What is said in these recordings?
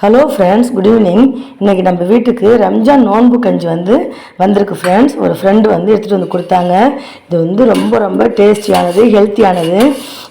Hello friends good evening இன்றைக்கி நம்ம வீட்டுக்கு ரம்ஜான் நோன்பு கஞ்சி வந்து வந்திருக்கு ஃப்ரெண்ட்ஸ் ஒரு ஃப்ரெண்டு வந்து எடுத்துகிட்டு வந்து கொடுத்தாங்க. இது வந்து ரொம்ப ரொம்ப டேஸ்டியானது ஹெல்த்தியானது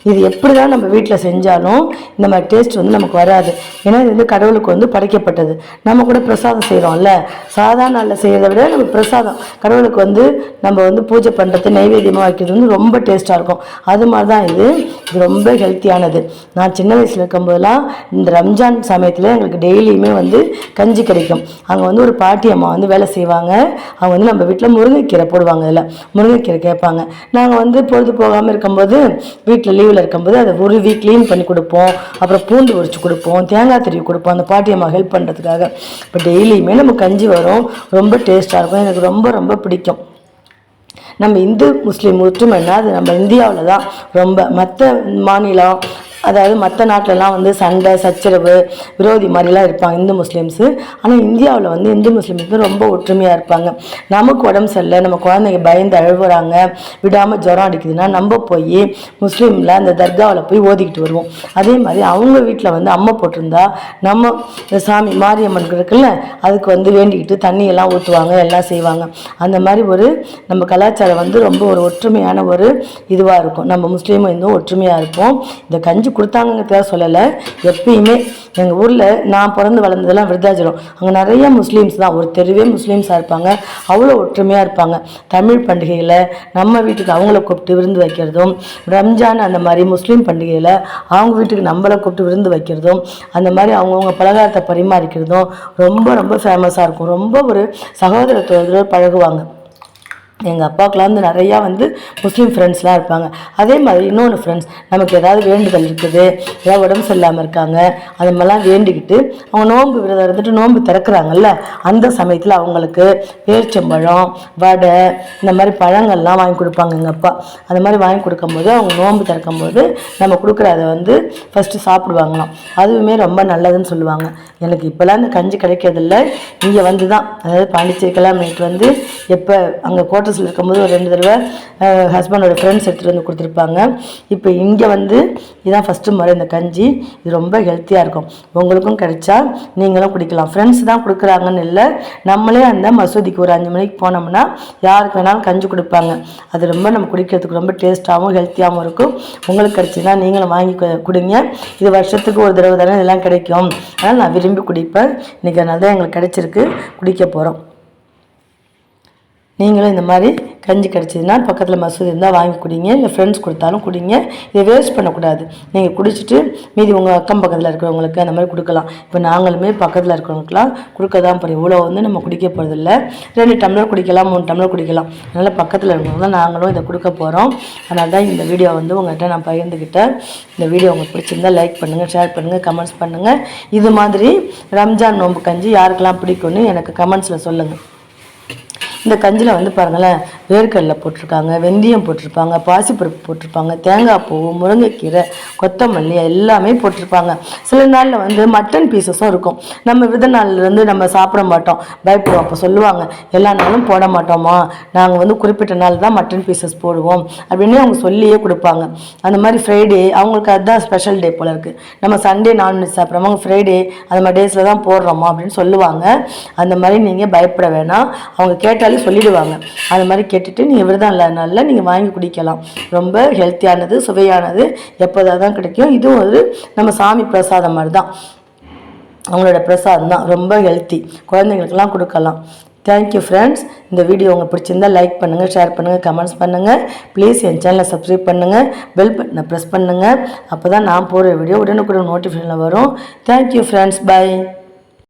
இது எப்படி தான் நம்ம வீட்டில் செஞ்சாலும் இந்த மாதிரி டேஸ்ட் வந்து நமக்கு வராது. ஏன்னா இது வந்து கடவுளுக்கு வந்து படைக்கப்பட்டது. நம்ம கூட பிரசாதம் செய்கிறோம்ல சாதாரண நாளில் செய்கிறத விட நம்ம பிரசாதம். கடவுளுக்கு வந்து நம்ம வந்து பூஜை பண்ணுறது நைவேத்தியமாக வைக்கிறது வந்து ரொம்ப டேஸ்ட்டாக இருக்கும். அது மாதிரி தான் இது. இது ரொம்ப ஹெல்த்தியானது நான் சின்ன வயசில் இருக்கும்போதெல்லாம் இந்த ரம்ஜான் சமயத்தில் எங்களுக்கு எனக்கு டெய்லியுமே வந்து கஞ்சி கிடைக்கும். அங்கே வந்து ஒரு பாட்டி அம்மா வந்து வேலை செய்வாங்க. அவங்க வந்து நம்ம வீட்டில் முருங்கைக்கீரை போடுவாங்க இதில் முருங்கைக்கீரை கேட்பாங்க. நாங்கள் வந்து பொழுது போகாமல் இருக்கும்போது வீட்டில் லீவில் இருக்கும்போது அதை உருவி க்ளீன் பண்ணி கொடுப்போம். அப்புறம் பூண்டு உரிச்சு கொடுப்போம். தேங்காய் திருவி கொடுப்போம். அந்த பாட்டி அம்மா ஹெல்ப் பண்ணுறதுக்காக இப்போ டெய்லியுமே நம்ம கஞ்சி வரும். ரொம்ப டேஸ்ட்டாக இருக்கும். எனக்கு ரொம்ப ரொம்ப பிடிக்கும். நம்ம இந்து முஸ்லீம் ஒற்றுமைன்னா அது நம்ம இந்தியாவில் தான் ரொம்ப மற்ற மாநிலம் அதாவது மற்ற நாட்டிலலாம் வந்து சண்டை சச்சரவு விரோதி மாதிரிலாம் இருப்பாங்க இந்து முஸ்லீம்ஸு. ஆனால் இந்தியாவில் வந்து இந்து முஸ்லீம்ஸ் ரொம்ப ஒற்றுமையாக இருப்பாங்க. நமக்கு உடம்பு சரியில்லை நம்ம குழந்தைங்க பயந்து அழுகுறாங்க விடாமல் ஜுரம் அடிக்குதுன்னா நம்ம போய் முஸ்லீமில் அந்த தர்காவில் போய் ஓதிக்கிட்டு வருவோம். அதே மாதிரி அவங்க வீட்டில் வந்து அம்மை போட்டிருந்தா நம்ம சாமி மாரியம்மன் இருக்குல்ல அதுக்கு வந்து வேண்டிக்கிட்டு தண்ணியெல்லாம் ஊற்றுவாங்க எல்லாம் செய்வாங்க. அந்த மாதிரி ஒரு நம்ம கலாச்சாரம் வந்து ரொம்ப ஒரு ஒற்றுமையான ஒரு இதுவாக இருக்கும். நம்ம முஸ்லீமும் இன்னும் ஒற்றுமையாக இருப்போம். இந்த கஞ்சி கொடுத்தாங்கிறதுக்காக சொல்லலை. எப்பயுமே எங்கள் ஊரில் நான் பிறந்து வளர்ந்ததெல்லாம் விருதாச்சலம் அங்கே நிறைய முஸ்லீம்ஸ் தான். ஒரு தெருவே முஸ்லீம்ஸாக இருப்பாங்க. அவ்வளோ ஒற்றுமையாக இருப்பாங்க. தமிழ் பண்டிகையில் நம்ம வீட்டுக்கு அவங்கள கூப்பிட்டு விருந்து வைக்கிறதும் ரம்ஜான் அந்த மாதிரி முஸ்லீம் பண்டிகையில் அவங்க வீட்டுக்கு நம்மளை கூப்பிட்டு விருந்து வைக்கிறதும் அந்த மாதிரி அவங்கவுங்க பலகாரத்தை பரிமாறிக்கிறதும் ரொம்ப ரொம்ப ஃபேமஸாக இருக்கும். ரொம்ப ஒரு சகோதரத்தோடு பழகுவாங்க. எங்கள் அப்பாவுக்குலாம் வந்து நிறையா வந்து முஸ்லீம் ஃப்ரெண்ட்ஸ்லாம் இருப்பாங்க. அதே மாதிரி இன்னொன்று ஃப்ரெண்ட்ஸ் நமக்கு ஏதாவது வேண்டுதல் இருக்குது ஏதாவது உடம்பு சரியில்லாமல் இருக்காங்க அது மாதிரிலாம் வேண்டிக்கிட்டு அவங்க நோன்பு விரதம் இருந்துட்டு நோன்பு திறக்கிறாங்கல்ல அந்த சமயத்தில் அவங்களுக்கு பேரிச்சம்பழம் வடை இந்த மாதிரி பழங்கள்லாம் வாங்கி கொடுப்பாங்க எங்கள் அப்பா. அந்த மாதிரி வாங்கி கொடுக்கும்போது அவங்க நோன்பு திறக்கும்போது நம்ம கொடுக்குற அதை வந்து ஃபஸ்ட்டு சாப்பிடுவாங்களாம். அதுவுமே ரொம்ப நல்லதுன்னு சொல்லுவாங்க. எனக்கு இப்போல்லாம் இந்த கஞ்சி கிடைக்கிறதில்ல. இங்கே வந்து தான் அதாவது பாண்டிச்சேரிக்கெல்லாம் நைட்டு வந்து எப்போ அங்கே குவார்ட்டர்ஸில் இருக்கும்போது ஒரு ரெண்டு தடவை ஹஸ்பண்டோட ஃப்ரெண்ட்ஸ் எடுத்துகிட்டு வந்து கொடுத்துருப்பாங்க. இப்போ இங்கே வந்து இதுதான் ஃபஸ்ட்டு முறை இந்த கஞ்சி. இது ரொம்ப ஹெல்த்தியாக இருக்கும். உங்களுக்கும் கிடைச்சா நீங்களும் குடிக்கலாம். ஃப்ரெண்ட்ஸ் தான் கொடுக்குறாங்கன்னு இல்லை நம்மளே அந்த மசூதிக்கு ஒரு அஞ்சு மணிக்கு போனோம்னா யாருக்கு வேணாலும் கஞ்சி கொடுப்பாங்க. அது ரொம்ப நம்ம குடிக்கிறதுக்கு ரொம்ப டேஸ்ட்டாகவும் ஹெல்த்தியாகவும் இருக்கும். உங்களுக்கு கிடைச்சின்னா நீங்களும் வாங்கி கொடுங்க குடிங்க. இது வருஷத்துக்கு ஒரு தடவை தானே இதெல்லாம் கிடைக்கும். அதனால் நான் விரும்பி குடிப்பேன். இன்றைக்கி அதனால தான் எங்களுக்கு கிடைச்சிருக்கு. குடிக்க போகிறோம் நீங்களும் இந்த மாதிரி கஞ்சி கிடச்சிதுன்னா பக்கத்தில் மசூதி இருந்தால் வாங்கி குடிங்க. இல்லை ஃப்ரெண்ட்ஸ் கொடுத்தாலும் குடிங்க. இதை வேஸ்ட் பண்ணக்கூடாது. நீங்கள் குடிச்சிட்டு மீதி உங்கள் அக்கம் பக்கத்தில் இருக்கிறவங்களுக்கு அந்த மாதிரி கொடுக்கலாம். இப்போ நாங்களுமே பக்கத்தில் இருக்கிறவங்களுக்குலாம் கொடுக்க தான் போகிறோம் இவ்வளோ வந்து நம்ம குடிக்க போகிறதில்ல ரெண்டு டம்ளர் குடிக்கலாம் மூணு டம்ளர் குடிக்கலாம். அதனால் பக்கத்தில் இருக்கிறவங்க தான் நாங்களும் இதை கொடுக்க போகிறோம் அதனால தான் இந்த வீடியோ வந்து உங்கள்கிட்ட நான் பகிர்ந்துக்கிட்டேன் இந்த வீடியோ உங்களுக்கு பிடிச்சிருந்தா லைக் பண்ணுங்கள் ஷேர் பண்ணுங்கள் கமெண்ட்ஸ் பண்ணுங்கள் இது மாதிரி ரம்ஜான் நோன்பு கஞ்சி யாருக்கெல்லாம் பிடிக்கும்னு எனக்கு கமெண்ட்ஸில் சொல்லுங்கள் இந்த கஞ்சியில் வந்து பாருங்களேன் வேர்க்கடலை போட்டிருக்காங்க வெந்தயம் போட்டிருப்பாங்க பாசிப்பருப்பு போட்டிருப்பாங்க தேங்காய் பூ முருங்கைக்கீரை கொத்தமல்லி எல்லாமே போட்டிருப்பாங்க. சில நாளில் வந்து மட்டன் பீசஸும் இருக்கும். நம்ம வித நாள்லேருந்து நம்ம சாப்பிட மாட்டோம். பயப்படுவோம். அப்போ சொல்லுவாங்க எல்லா நாளும் போட மாட்டோமா? நாங்கள் வந்து குறிப்பிட்ட நாள் தான் மட்டன் பீசஸ் போடுவோம். அப்படின்னு அவங்க சொல்லியே கொடுப்பாங்க. அந்த மாதிரி ஃப்ரைடே அவங்களுக்கு அதுதான் ஸ்பெஷல் டே போல இருக்குது நம்ம சண்டே நான்வெஜ் சாப்பிட்றோம் அவங்க ஃப்ரைடே அந்த மாதிரி டேஸில் தான் போடுறோமா அப்படின்னு சொல்லுவாங்க. அந்த மாதிரி நீங்கள் பயப்பட வேணாம். அவங்க கேட்டாலே சொல்லிடுவாங்க. அந்த மாதிரி கேட்டுட்டு நீங்கள் விரதம் இல்லாதனால நீங்கள் வாங்கி குடிக்கலாம். ரொம்ப ஹெல்த்தியானது சுவையானது எப்போதாவது தான் கிடைக்கும். இதுவும் ஒரு நம்ம சாமி பிரசாதம் மாதிரி தான் அவங்களோட பிரசாதம் தான். ரொம்ப ஹெல்த்தி குழந்தைங்களுக்கெல்லாம் கொடுக்கலாம். தேங்க்யூ ஃப்ரெண்ட்ஸ் இந்த வீடியோ உங்களுக்கு பிடிச்சிருந்தா லைக் பண்ணுங்கள் ஷேர் பண்ணுங்கள் கமெண்ட்ஸ் பண்ணுங்கள் ப்ளீஸ் என் சேனலை சப்ஸ்கிரைப் பண்ணுங்கள் பெல் பட்டனை ப்ரெஸ் பண்ணுங்கள் அப்போ தான் நான் போகிற வீடியோ உடனுக்குடன் நோட்டிஃபிகேஷனில் வரும். Thank you friends by